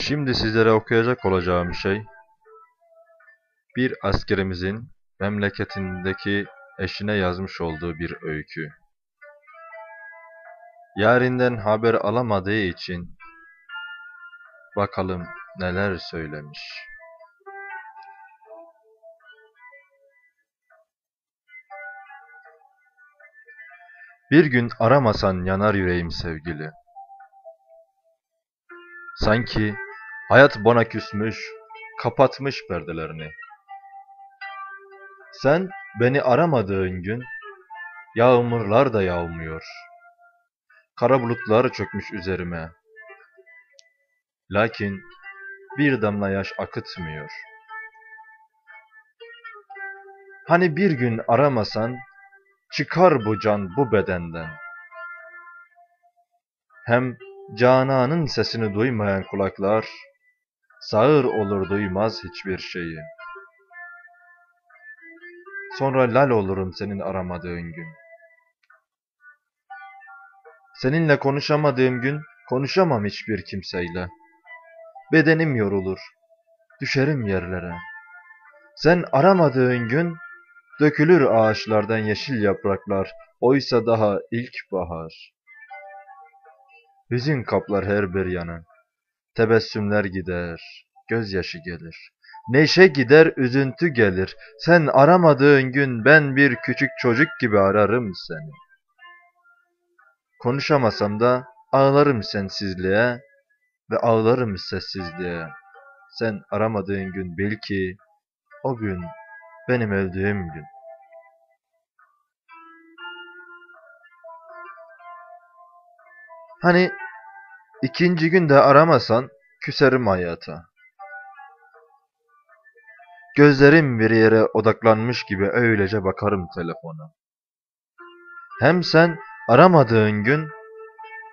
Şimdi sizlere okuyacak olacağım şey, bir askerimizin memleketindeki eşine yazmış olduğu bir öykü. Yarinden haber alamadığı için bakalım neler söylemiş. Bir gün aramasan yanar yüreğim sevgili. Sanki hayat bana küsmüş, kapatmış perdelerini. Sen beni aramadığın gün yağmurlar da yağmıyor. Kara bulutlar çökmüş üzerime. Lakin bir damla yaş akıtmıyor. Hani bir gün aramasan çıkar bu can bu bedenden. Hem Canan'ın sesini duymayan kulaklar sağır olur duymaz hiçbir şeyi. Sonra lal olurum senin aramadığın gün. Seninle konuşamadığım gün konuşamam hiçbir kimseyle. Bedenim yorulur, düşerim yerlere. Sen aramadığın gün dökülür ağaçlardan yeşil yapraklar, oysa daha ilk bahar. Hüzün kaplar her bir yanı, tebessümler gider, gözyaşı gelir. Neşe gider, üzüntü gelir. Sen aramadığın gün ben bir küçük çocuk gibi ararım seni. Konuşamasam da ağlarım sensizliğe ve ağlarım sessizliğe. Sen aramadığın gün bil ki o gün benim öldüğüm gün. Hani ikinci gün de aramasan küserim hayata. Gözlerim bir yere odaklanmış gibi öylece bakarım telefona. Hem sen aramadığın gün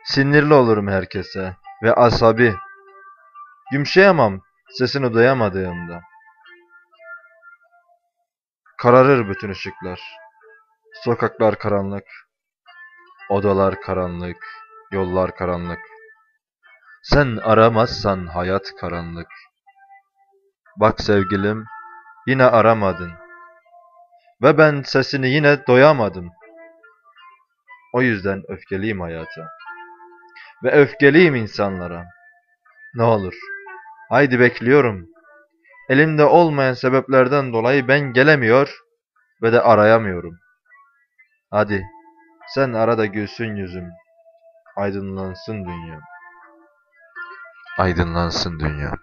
sinirli olurum herkese ve asabi. Yumuşayamam sesini duyamadığımda. Kararır bütün ışıklar. Sokaklar karanlık. Odalar karanlık. Yollar karanlık. Sen aramazsan hayat karanlık. Bak sevgilim, yine aramadın. Ve ben sesini yine doyamadım. O yüzden öfkeliyim hayata. Ve öfkeliyim insanlara. Ne olur, haydi bekliyorum. Elimde olmayan sebeplerden dolayı ben gelemiyor ve de arayamıyorum. Hadi, sen ara da gülsün yüzüm. Aydınlansın dünya. Aydınlansın dünya.